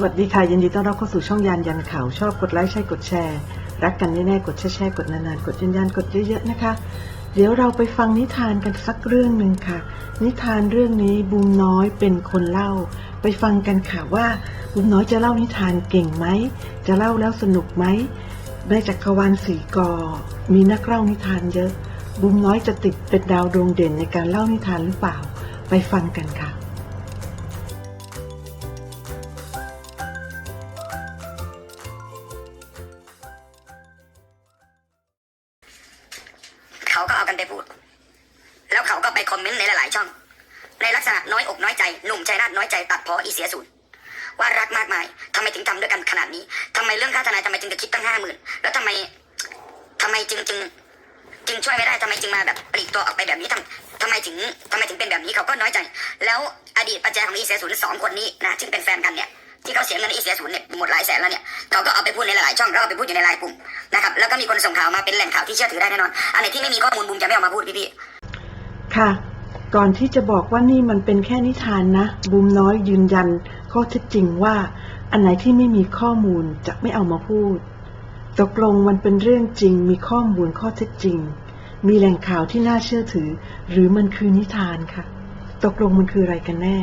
สวัสดีค่ะ ยินดีต้อนรับเข้าสู่ช่องยานยันข่าว ชอบกดไลค์ใช่กดแชร์ รักกันแน่ๆกดแชร์แชร์กดนานๆ กดยืนยันกดเยอะๆนะคะ เดี๋ยวเราไปฟังนิทานกันสักเรื่องหนึ่งค่ะ นิทานเรื่องนี้บูมน้อยเป็นคนเล่า ไปฟังกันค่ะว่าบูมน้อยจะเล่านิทานเก่งไหมจะเล่าแล้วสนุกไหมในจักรวาลสีกอ มีนักเล่านิทานเยอะบูมน้อยจะติดเป็นดาวดวงเด่นในการเล่านิทานหรือเปล่า ไปฟังกันค่ะ กันไปพูด แล้วเขาก็ไปคอมเมนต์ในหลายๆช่อง ในลักษณะน้อยอกน้อยใจหนุ่มใจนาดน้อยใจตัดพออีเสียศูนย์ว่ารักมากมายทำไมถึงทำด้วยกันขนาดนี้ทำไมเรื่องค่าทนายทำไมจึงจะคิดตั้งห้าหมื่นแล้วทำไมทำไมจึงจึงจึงช่วยไม่ได้ทำไมจึงมาแบบปลีกตัวออกไปแบบนี้ทำทำไมถึงทำไมถึงเป็นแบบนี้เขาก็น้อยใจ แล้วอดีตปัจจัยของอีเสียศูนย์สองคนนี้นะซึ่งเป็นแฟนกันเนี่ย ที่เขาเสียเงินอีเสียศูนย์เนี่ยหมดหลายแสนแล้วเนี่ยเขาก็เอาไปพูดในหลายช่องแล้วเอาไปพูดอยู่ในหลายกลุ่มนะครับแล้วก็มีคนส่งข่าวมาเป็นแหล่งข่าวที่เชื่อถือได้แน่นอน อันไหนที่ไม่มีข้อมูลบุมจะไม่เอามาพูดพี่ๆค่ะ ก่อนที่จะบอกว่านี่มันเป็นแค่นิทานนะบูมน้อยยืนยัน ข้อเท็จจริงว่า อันไหนที่ไม่มีข้อมูลจะไม่เอามาพูด ตกลงมันเป็นเรื่องจริง มีข้อมูลข้อเท็จจริง มีแหล่งข่าวที่น่าเชื่อถือ หรือมันคือนิทานค่ะ ตกลงมันคืออะไรกันแน่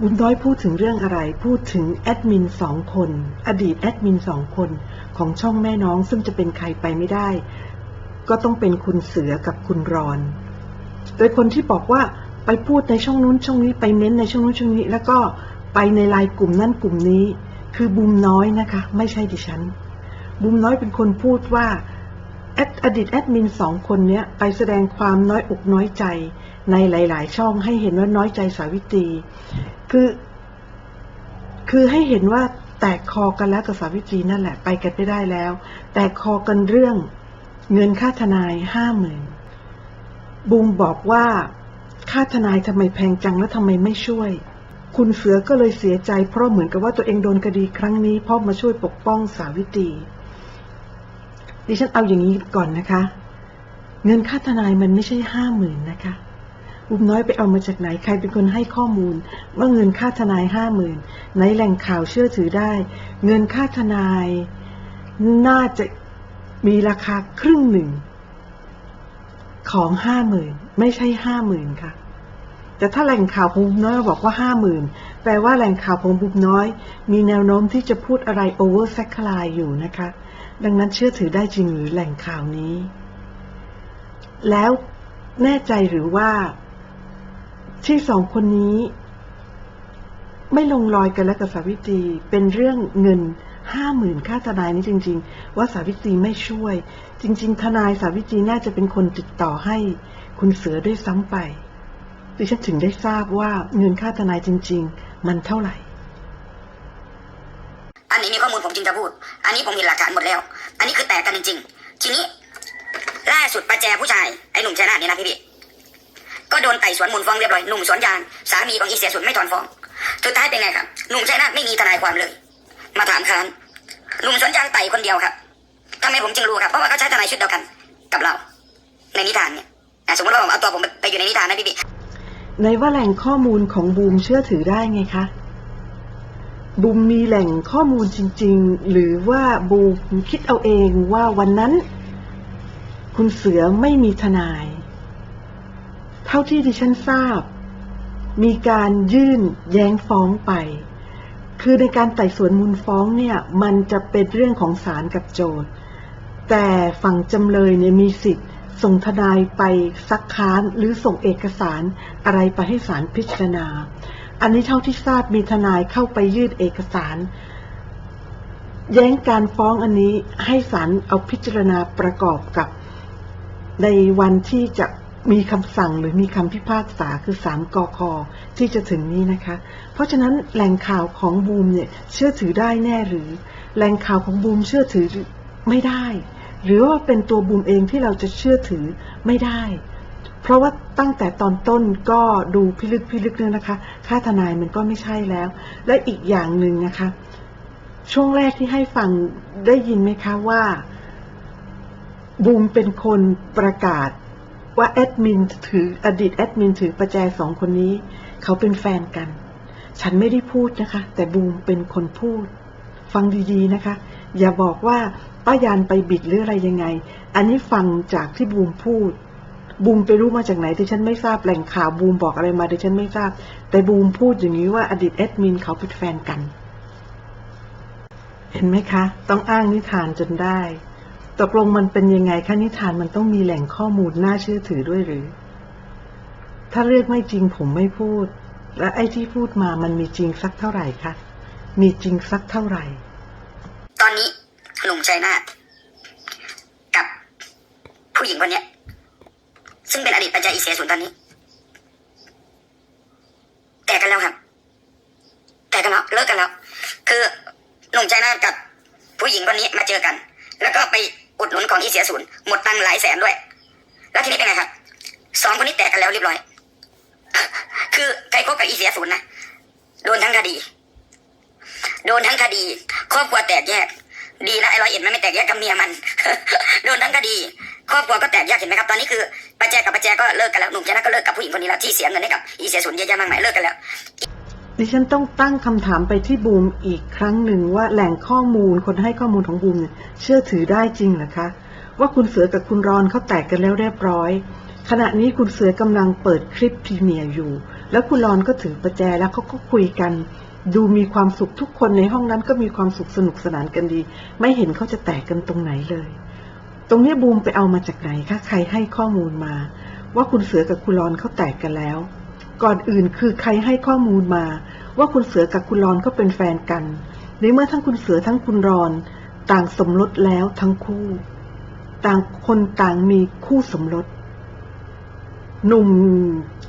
บุญน้อยพูดถึงเรื่องอะไร พูดถึงแอดมินสองคน อดีตแอดมินสองคนของช่องแม่น้องซึ่งจะเป็นใครไปไม่ได้ ก็ต้องเป็นคุณเสือกับคุณรอน โดยคนที่บอกว่าไปพูดในช่องนู้นช่องนี้ไปเม้นในช่องนู้นช่องนี้ แล้วก็ไปในไลน์กลุ่มนั่นกลุ่มนี้ คือบูมน้อยนะคะ ไม่ใช่ดิฉันบูมน้อยเป็นคนพูดว่าแอดอดีตแอดมินสองคนเนี้ยไปแสดงความน้อยอกน้อยใจในหลาย ๆ ช่องให้เห็นว่าน้อยใจสาวิตรี คือ คือให้เห็นว่าแตกคอกันแล้วกับสาวิตรีนั่นแหละ ไปกันไม่ได้แล้ว แตกคอกันเรื่องเงินค่าทนายห้าหมื่นบูมบอกว่าค่าทนายทำไมแพงจังแล้วทำไมไม่ช่วย คุณเสือก็เลยเสียใจ เพราะเหมือนกับว่าตัวเองโดนคดีครั้งนี้พ่อมาช่วยปกป้องสาวิตรีดิฉันเอาอย่างนี้ก่อนนะคะ เงินค่าทนายมันไม่ใช่ห้าหมื่นนะคะ บุมน้อยไปเอามาจากไหนใครเป็นคนให้ข้อมูล ว่าเงินค่าทนายห้าหมื่นในแหล่งข่าวเชื่อถือได้ เงินค่าทนายน่าจะมีราคาครึ่งหนึ่ง ของห้าหมื่นไม่ใช่ห้าหมื่นค่ะ แต่ถ้าแหล่งข่าวของบุมน้อยบอกว่าห้าหมื่นแปลว่าแหล่งข่าวของบุมน้อย มีแนวโน้มที่จะพูดอะไรโอเวอร์แซคลายอยู่นะคะ ดังนั้นเชื่อถือได้จริงหรือแหล่งข่าวนี้ แล้วแน่ใจหรือว่า ที่สองคนนี้ ไม่ลงรอยกันแล้วกับสาวิตรีเป็นเรื่องเงินห้าหมื่นค่าทนายนี้จริง ๆ ว่าสาวิตรีไม่ช่วย จริง ๆ ทนายสาวิตรีน่าจะเป็นคนติดต่อให้คุณเสือด้วยซ้ำไปดิฉันถึงได้ทราบว่าเงินค่าทนายจริง ๆ มันเท่าไหร่ อันนี้มีข้อมูลผมจึงจะพูด อันนี้ผมเห็นหลักฐานหมดแล้ว อันนี้คือแตกกันจริง ๆ ทีนี้ล่าสุดประแจผู้ชายไอ้หนุ่มชยนาทนี่นะพี่พี่ ก็โดนไต่สวนมูลฟ้องเรียบร้อยหนุ่มสวนยางสามีของอีเสียสุดไม่ถอนฟ้องสุดท้ายเป็นไงครับหนุ่มชยนาทไม่มีทนายความเลย มาถามค้านหนุ่มสวนยางไต่คนเดียวครับทำไมผมจึงรู้ครับเพราะว่าเขาใช้ทนายชุดเดียวกันกับเรา ในนิทานเนี่ยสมมติว่าผมเอาตัวผมไปอยู่ในนิทานนะพี่พี่ในว่าแหล่งข้อมูลของบูมเชื่อถือได้ไงคะบูมมีแหล่งข้อมูลจริง ๆ หรือว่าบูมคิดเอาเองว่าวันนั้น คุณเสือไม่มีทนาย เท่าที่ดิฉันทราบ มีการยื่นแย้งฟ้องไป คือในการไต่สวนมูลฟ้องเนี่ย มันจะเป็นเรื่องของศาลกับโจทย์ แต่ฝั่งจำเลยเนี่ยมีสิทธิ์ส่งทนายไปซักค้านหรือส่งเอกสารอะไรไปให้ศาลพิจารณา อันนี้เท่าที่ทราบมีทนายเข้าไปยื่นเอกสาร แย้งการฟ้องอันนี้ให้ศาลเอาพิจารณาประกอบกับ ในวันที่จะ มีคำสั่งหรือมีคำพิพากษาคือศาลกคที่จะถึงนี้นะคะ เพราะฉะนั้นแหล่งข่าวของบูมเนี่ยเชื่อถือได้แน่หรือ แหล่งข่าวของบูมเชื่อถือไม่ได้ หรือว่าเป็นตัวบูมเองที่เราจะเชื่อถือไม่ได้ เพราะว่าตั้งแต่ตอนต้นก็ดูพิลึกพิลึกเนี่ยนะคะ ค่าทนายมันก็ไม่ใช่แล้ว และอีกอย่างหนึ่งนะคะ ช่วงแรกที่ให้ฟังได้ยินไหมคะว่าบูมเป็นคนประกาศ ว่าแอดมินถืออดีตแอดมินถือประแจสองคนนี้ เขาเป็นแฟนกัน ฉันไม่ได้พูดนะคะ แต่บูมเป็นคนพูด ฟังดีๆนะคะ อย่าบอกว่าป้ายันไปบิดหรืออะไรยังไง อันนี้ฟังจากที่บูมพูด บูมไปรู้มาจากไหนที่ฉันไม่ทราบแหล่งข่าวบูมบอกอะไรมาที่ฉันไม่ทราบ แต่บูมพูดอย่างนี้ว่าอดีตแอดมินเขาเป็นแฟนกัน เห็นไหมคะ ต้องอ้างนิทานจนได้ ตกลงมันเป็นยังไงคะนิทานมันต้องมีแหล่งข้อมูลน่าเชื่อถือด้วยหรือ ถ้าเรื่องไม่จริงผมไม่พูด และไอ้ที่พูดมามันมีจริงสักเท่าไหร่คะ มีจริงสักเท่าไหร่ ตอนนี้หนุ่มชัยนาทกับผู้หญิงคนเนี้ย ซึ่งเป็นอดีตปัญญาอีเสียศูนย์ตอนนี้ แตกกันแล้วครับ แตกกันแล้วเลิกกันแล้ว คือหนุ่มชัยนาทกับผู้หญิงคนนี้มาเจอกัน แล้วก็ไป อุดหนุนของอีเสียศูนย์หมดตังหลายแสนด้วย แล้วทีนี้เป็นไงครับสองคนนี้แตกกันแล้วเรียบร้อย คือใครคบกับอีเสียศูนย์นะโดนทั้งคดี โดนทั้งคดี ครอบครัวแตกแยก ดีนะไอ้ร้อยเอ็ดมันไม่แตกแยกกับเมียมัน โดนทั้งคดี ครอบครัวก็แตกแยกเห็นไหมครับ ตอนนี้คือป้าแจกับป้าแจก็เลิกกันแล้วหนุ่มชนะก็เลิกกับผู้หญิงคนนี้แล้วที่เสียเงินให้กับอีเสียศูนย์เยอะแยะมากมายเลิกกันแล้ว ดิฉันต้องตั้งคำถามไปที่บูมอีกครั้งหนึ่งว่าแหล่งข้อมูลคนให้ข้อมูลของบูมเนี่ยเชื่อถือได้จริงหรอคะ ว่าคุณเสือกับคุณรอนเขาแตกกันแล้วเรียบร้อย ขณะนี้คุณเสือกำลังเปิดคลิปพรีเมียร์อยู่ แล้วคุณรอนก็ถือประแจแล้วเขาก็คุยกัน ดูมีความสุขทุกคนในห้องนั้นก็มีความสุขสนุกสนานกันดี ไม่เห็นเขาจะแตกกันตรงไหนเลย ตรงนี้บูมไปเอามาจากไหนคะใครให้ข้อมูลมา ว่าคุณเสือกับคุณรอนเขาแตกกันแล้ว ก่อนอื่นคือใครให้ข้อมูลมา ว่าคุณเสือกับคุณรอนเขาเป็นแฟนกัน ในเมื่อทั้งคุณเสือทั้งคุณรอน ต่างสมรสแล้วทั้งคู่ ต่างคนต่างมีคู่สมรส หนุ่ม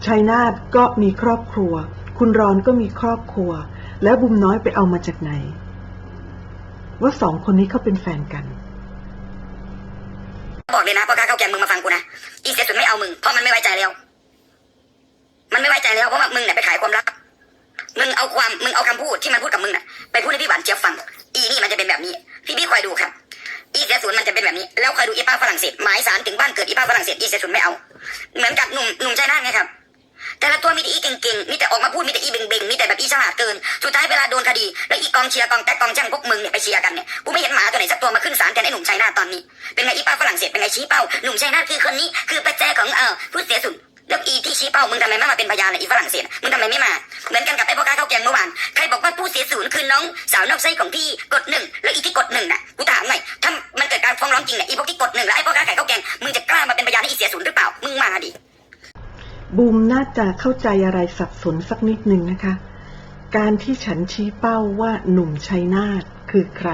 ชัยนาทก็มีครอบครัว คุณรอนก็มีครอบครัว แล้วบุมน้อยไปเอามาจากไหน ว่าสองคนนี้เขาเป็นแฟนกันบอกเลยนะพ่อค้าข้าแกงมึงมาฟังกูนะอีเสียศูนย์ไม่เอามึงเพราะมันไม่ไว้ใจแล้ว มันไม่ไว้ใจแล้วเพราะว่ามึงเนี่ยไปขายความรัก มึงเอาความมึงเอาคำพูดที่มันพูดกับมึงน่ะไปพูดให้พี่หวานเจี๊ยบฟัง อีนี่มันจะเป็นแบบนี้ พี่พี่คอยดูครับ อีเสียศูนย์มันจะเป็นแบบนี้ แล้วคอยดูอีป้าฝรั่งเศสหมายสารถึงบ้านเกิดอีป้าฝรั่งเศสอีเสียศูนย์ไม่เอา เหมือนกับหนุ่มหนุ่มชายนาไงครับแต่ละตัวมีแต่อีเก่งๆ มีแต่ออกมาพูด มีแต่อีเบ่งๆ มีแต่แบบอีฉลาดเกิน สุดท้ายเวลาโดนคดี แล้วอีกองเชียร์กองแท็กกองแช่งพวกมึงเนี่ยไปเชียร์กันเนี่ย กูไม่เห็นหมาตัวไหนสักตัวมาขึ้นศาลแทนไอ้หนุ่มชัยนาตอนนี้ เป็นไงอีป้าฝรั่งเศส เป็นไงชี้เป้า หนุ่มชัยนาคือคนนี้ คือประแจของเออผู้เสียสุด แล้วอีที่ชี้เป้ามึงทำไมไม่มาเป็นพยานเลยอีฝรั่งเศสมึงทำไมไม่มา เหมือนกันกับไอ้พ่อค้าข้าวแกงเมื่อวานใครบอกว่าผู้เสียศูนย์คือน้องสาวนอกไส้ของพี่กดหนึ่งแล้วอีที่กดหนึ่งน่ะกูถามหน่อยถ้ามันเกิดการฟ้องร้องจริงเนี่ยอีพวกที่กดหนึ่งแล้วไอ้พ่อค้าขายข้าวแกงมึงจะกล้ามาเป็นพยานให้อีเสียศูนย์หรือเปล่ามึงมาดิบูมน่าจะเข้าใจอะไรสับสนสักนิดหนึ่งนะคะ การที่ฉันชี้เป้าว่าหนุ่มชัยนาทคือใคร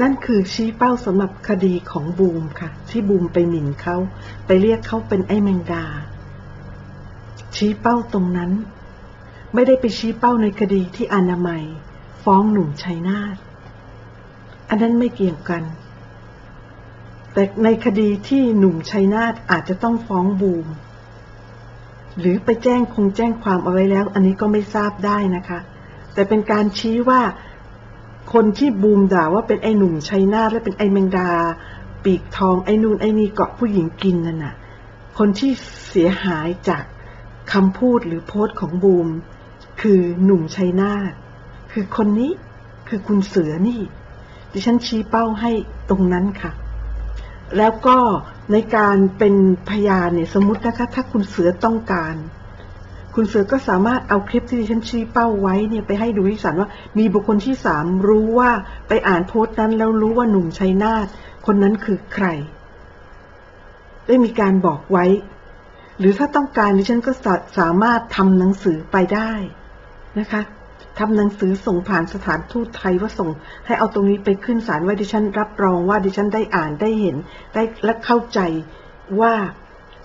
นั่นคือชี้เป้าสำหรับคดีของบูมค่ะ ที่บูมไปหมิ่นเขา ไปเรียกเขาเป็นไอ้แมงดา ชี้เป้าตรงนั้น ไม่ได้ไปชี้เป้าในคดีที่อนามัย ฟ้องหนุ่มชัยนาทอันนั้นไม่เกี่ยวกัน แต่ในคดีที่หนุ่มชัยนาทอาจจะต้องฟ้องบูม หรือไปแจ้งคงแจ้งความเอาไว้แล้ว อันนี้ก็ไม่ทราบได้นะคะ แต่เป็นการชี้ว่า คนที่บูมด่าว่าเป็นไอ้หนุ่มชัยนาทและเป็นไอ้แมงดา ปีกทองไอ้นูนไอ้นี่เกาะผู้หญิงกินนั่นน่ะ คนที่เสียหายจากคำพูดหรือโพสต์ของบูม คือหนุ่มชัยนาทคือคนนี้คือคุณเสือนี่ ดิฉันชี้เป้าให้ตรงนั้นค่ะ แล้วก็ในการเป็นพยานเนี่ยสมมตินะคะถ้าคุณเสือต้องการ คุณเสือก็สามารถเอาคลิปที่ดิฉันชี้เป้าไว้เนี่ยไปให้ดูที่ศาลว่า มีบุคคลที่สามรู้ว่าไปอ่านโพสต์นั้นแล้วรู้ว่าหนุ่มชัยนาทคนนั้นคือใคร ได้มีการบอกไว้ หรือถ้าต้องการดิฉันก็สาสามารถทำหนังสือไปได้นะคะทำหนังสือส่งผ่านสถานทูตไทยว่าส่ง ให้เอาตรงนี้ไปขึ้นศาลว่าดิฉันรับรองว่าดิฉันได้อ่านได้เห็นได้และเข้าใจว่า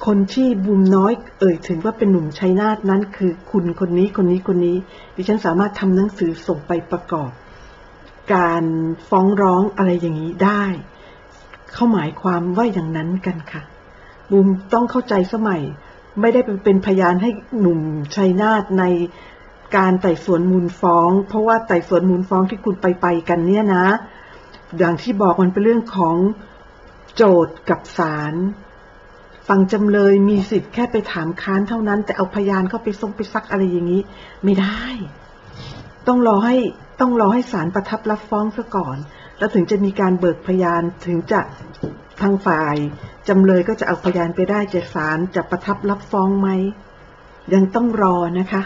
คนที่บุมน้อยเอ่ยถึงว่าเป็นหนุ่มชัยนาทนั้น คือคุณคนนี้คนนี้คนนี้ ดิฉันสามารถทำหนังสือส่งไปประกอบ การฟ้องร้องอะไรอย่างนี้ได้ เขาหมายความว่าอย่างนั้นกันค่ะ บุมต้องเข้าใจสมัย ไม่ได้เป็นพยานให้หนุ่มชัยนาทในการไต่สวนมูลฟ้อง เพราะว่าไต่สวนมูลฟ้องที่คุณไปไปกันเนี่ยนะ อย่างที่บอกมันเป็นเรื่องของโจทย์กับศาล ฝั่งจำเลยมีสิทธิ์แค่ไปถามค้านเท่านั้น แต่เอาพยานเข้าไปซงไปซักอะไรอย่างนี้ ไม่ได้ ต้องรอให้ต้องรอให้ศาลประทับรับฟ้องซะก่อน แล้วถึงจะมีการเบิกพยานถึงจะทางฝ่ายจำเลยก็จะเอาพยานไปได้จะศาลจะประทับรับฟ้องไหมยังต้องรอนะคะ